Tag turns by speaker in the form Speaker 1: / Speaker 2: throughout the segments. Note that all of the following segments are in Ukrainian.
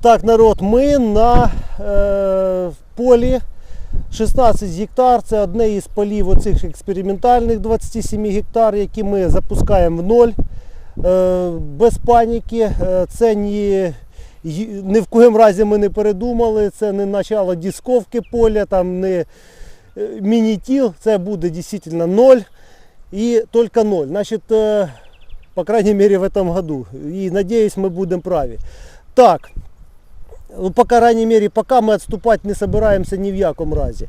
Speaker 1: Так, народ, ми на е, полі 16 гектар. Це одне із полів оцих експериментальних 27 гектар, які ми запускаємо в ноль. Е, без паніки. Е, Це ні, ні в коїм разі ми не передумали. Це не начало дисковки поля, там не е, мінітіл. Це буде дійсно ноль і тільки ноль. Значить, е, по крайней мере в этом году. И надеюсь, мы будем праві. Так, по крайней мере, пока ми відступати не збираємося ні в якому разі.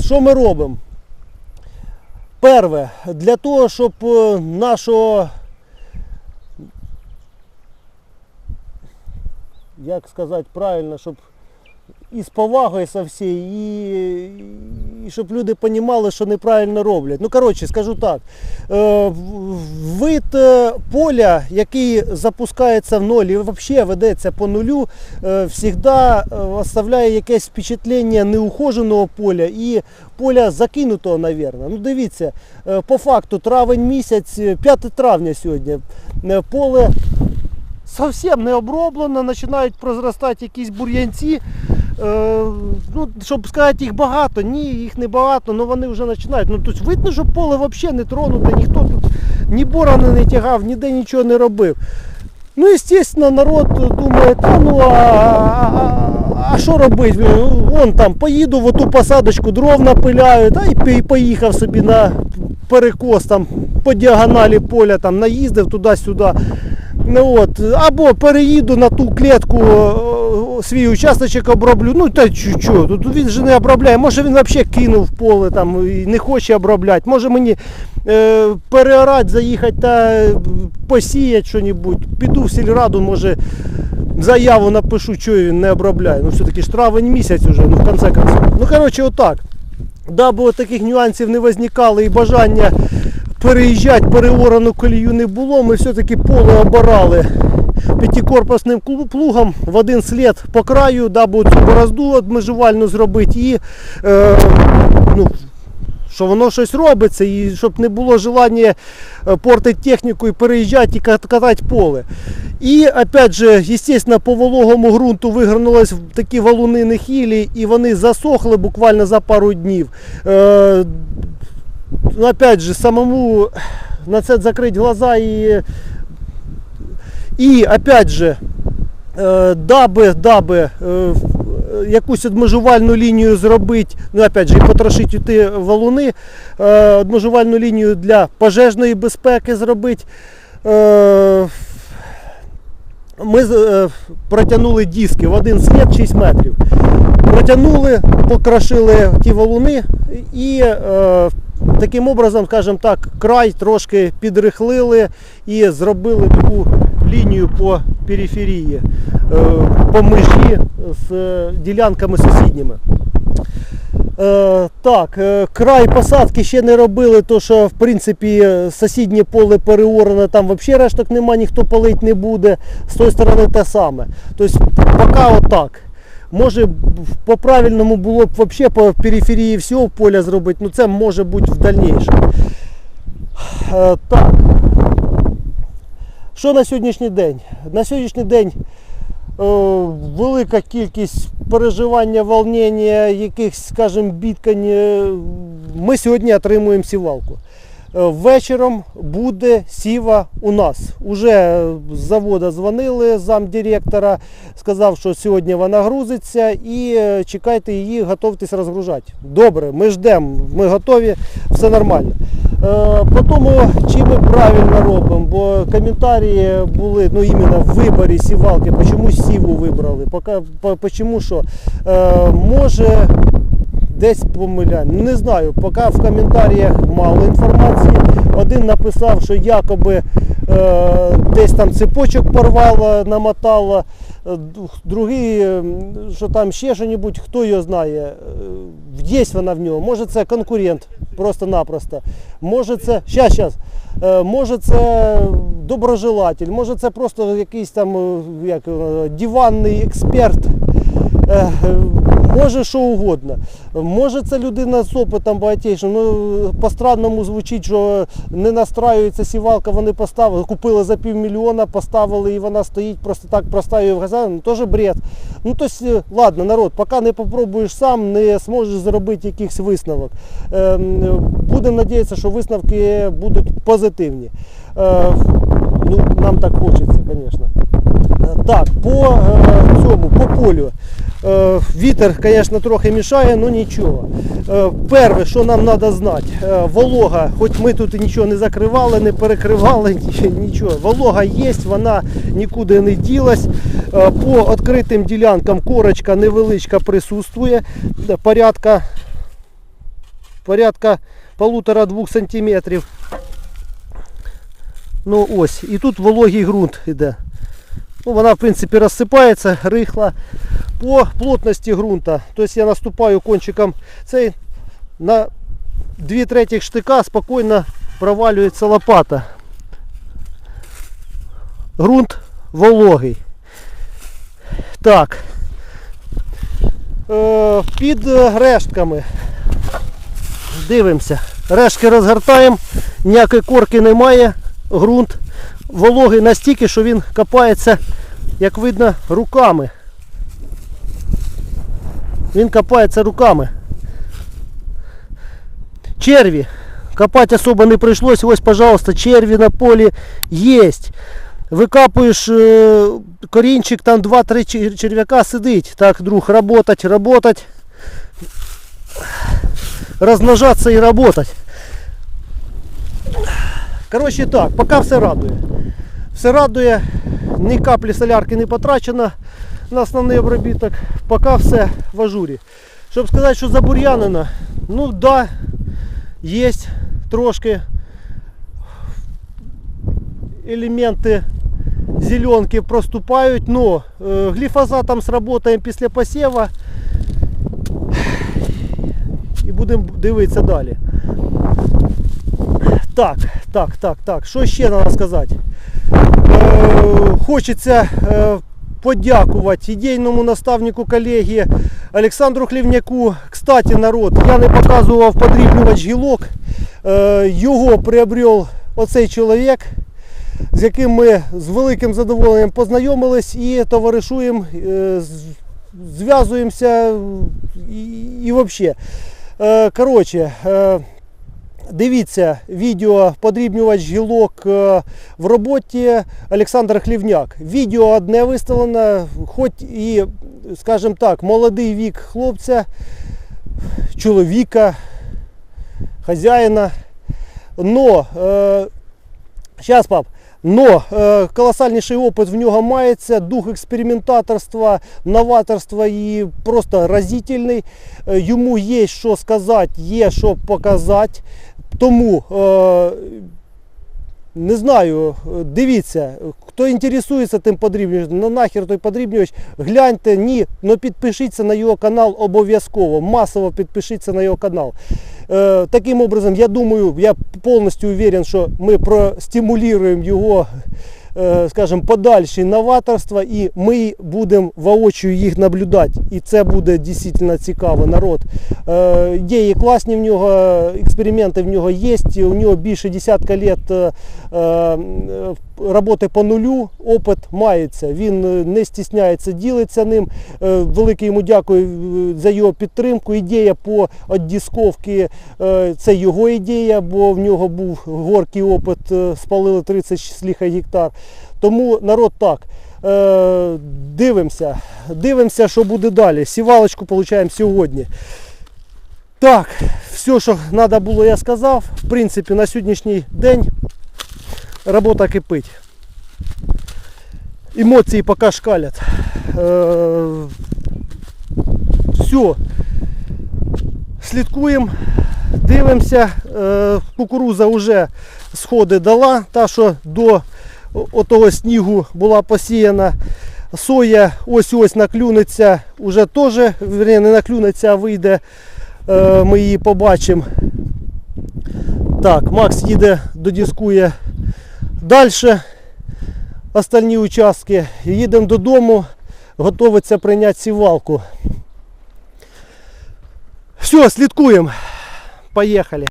Speaker 1: Що ми робимо? Перше, для того, щоб е, нашого, як сказати правильно, щоб і з повагою со всій, і, і щоб люди розуміли, що неправильно роблять. Ну, коротше, скажу так. Е, Вид е, поля, який запускається в ноль і взагалі ведеться по нулю, завжди оставляє якесь впечатлення неухоженого поля і поля закинутого, мабуть. Ну, дивіться, е, по факту травень місяць, е, 5 травня сьогодні, е, поле зовсім не оброблено, починають прозростати якісь бур'янці. Е, ну, щоб сказати, їх багато, ні, їх не багато, але вони вже починають. Ну, тобто видно, що поле взагалі не тронуте, ніхто тут ні борони не тягав, ніде нічого не робив. Ну, звісно, народ думає, та ну а, а, а що робити? Вон там поїду в оту посадочку, дров напиляю, та пі- поїхав собі на перекос там по діагоналі поля, там наїздив туди-сюди. Ну, от, або переїду на ту клітку, свій участочок оброблю. Ну та що, що, тут він же не обробляє. Може він взагалі кинув поле там і не хоче обробляти. Може мені е, переорати, заїхати та е, посіяти щось. Піду в сільраду, може заяву напишу, що він не обробляє. Ну все-таки ж травень місяць уже, ну в конце концов. Ну коротше, отак. Даби таких нюансів не виникало і бажання переїжджати переорану колію не було, ми все-таки поле обирали п'ятикорпусним плугом в один слід по краю, даби цю борозду обмежувальну зробити і е, ну, що воно щось робиться, і щоб не було желання е, портити техніку і переїжджати і кат- катати поле. І опять же, естественно, по вологому ґрунту вигорнулись такі валуни нехилі, і вони засохли буквально за пару днів. Ну, опять же, самому на це закрити глаза і, і опять же, е, даби, даби е, якусь обмежувальну лінію зробити, ну опять же, і потрошити ті валуни, е, обмежувальну лінію для пожежної безпеки зробити. Ми протягнули диски в один слід 6 метрів. Протягнули, покрошили ті валуни і таким образом, скажімо так, край трошки підрихлили і зробили таку лінію по периферії, е, по межі з ділянками сусідніми. Е, так, е, край посадки ще не робили, то що в принципі сусіднє поле переоране, там взагалі решток нема, ніхто палить не буде. З тої сторони те саме. Тобто поки отак. Може по правильному було б взагалі по периферії всього поля зробити, ну це може бути в дальнішому. Е, так. Що на сьогоднішній день? На сьогоднішній день е, велика кількість переживання, волнення, якихось, скажімо, бідкань. е, Ми сьогодні отримуємо сівалку. Е, Вечором буде сіва у нас. Уже з заводу дзвонили замдиректора, сказав, що сьогодні вона грузиться і е, чекайте її, готуйтесь розгружати. Добре, ми ждемо, ми готові, все нормально. Е, По тому, чи ми правильно робимо, бо коментарі були ну, іменно в виборі сівалки, чому сіву вибрали, почому що. Е, може десь помиляємо. Не знаю, поки в коментарях мало інформації. Один написав, що якоби е, десь там цепочок порвало, намотало. Е, Другий, е, що там ще що-небудь, хто його знає. Е, Є вона в нього. Може це конкурент просто-напросто. Може це. Щас, щас. Може це доброжелатель, може це просто якийсь там як, диванний експерт. Може що угодно. Може це людина з опитом багатейшим. Ну, по-странному звучить, що не настраюється сівалка, вони поставили, купили за півмільйона, поставили і вона стоїть просто так простаю в газані. Ну, теж бред. Ну, тобто, ладно, народ, поки не попробуєш сам, не зможеш зробити якихось висновок. Е, Будемо надіятися, що висновки будуть позитивні. Е, Ну, нам так хочеться, звісно. Е, Так, по цьому, по полю. Е, вітер, звісно, трохи мішає, але нічого. Е, перше, що нам треба знати, е, волога, хоч ми тут нічого не закривали, не перекривали, нічого. Волога є, вона нікуди не ділась. По відкритим ділянкам корочка невеличка присутствує, порядка, порядка полутора-двох сантиметрів. Ну ось, і тут вологий ґрунт іде. Ну, вона, в принципі, розсипається, рихла. По плотності ґрунта, тобто я наступаю кончиком цей на 2 третіх штика спокійно провалюється лопата. Ґрунт вологий. Так. Е, під рештками. Дивимося. Рештки розгортаємо, ніякої корки немає. Ґрунт вологий настільки, що він копається, як видно, руками. Він копається руками. Черві. Копати особо не прийшлось. Ось, пожалуйста, черві на полі є. Викапуєш е, корінчик, там 2-3 чер- черв'яка сидить. Так, друг, работать, работать. Размножаться і работать. Коротше так, поки все радує. Все радує, ні каплі солярки не потрачено на основний обробіток, поки все в ажурі. Щоб сказати, що забур'янено, ну да, є трошки елементи зеленки проступають, но е, гліфозатом сработаємо після посіва і будемо дивитися далі. Так, так, так, так. Що ще треба сказати? Хочеться е, подякувати ідейному наставнику колеги Олександру Хлівняку. Кстати, народ, я не показував подрібнювач гілок. Е, його приобрел оцей чоловік, з яким ми з великим задоволенням познайомились і товаришуємо, е, зв'язуємося і, і взагалі. Коротше, Дивіться відео подрібнювач гілок е, в роботі Олександр Хлівняк. Відео одне виставлено, хоч і, скажімо так, молодий вік хлопця, чоловіка, хазяїна. Но, е, зараз, пап, но е, колосальніший опит в нього мається, дух експериментаторства, новаторства і просто разительний. Е, Йому є що сказати, є що показати. Тому е, не знаю, е, дивіться, хто інтересується тим подрібнювачем, ну нахер той подрібнювач, гляньте, ні, але підпишіться на його канал обов'язково, масово підпишіться на його канал. Е, таким образом, я думаю, я повністю уверен, що ми простимулюємо його, скажімо, подальші новаторства і ми будемо воочию їх наблюдати. І це буде дійсно цікаво, народ. Є ідеї класні в нього, експерименти в нього є, у нього більше десятка е, е, роботи по нулю, опит мається. Він е, не стісняється, ділиться ним. Е, Велике йому дякую е, за його підтримку. Ідея по віддісковці це його ідея, бо в нього був горький опит, спалили 30 з ліха гектар. Тому народ так. Дивимося, дивимося, що буде далі. Сівалочку получаємо сьогодні. Так, все, що треба було, я сказав. В принципі, на сьогоднішній день робота кипить. Емоції поки шкалять. Е, все. Слідкуємо, дивимося. Е, кукуруза вже сходи дала, та що до отого снігу була посіяна. Соя ось-ось наклюнеться, уже теж, не наклюнеться, а вийде. Е, ми її побачимо. Так, Макс їде, додіскує Дальше, остальні участки. Їдемо додому, готовиться прийняти сівалку. Все, слідкуємо. Поїхали.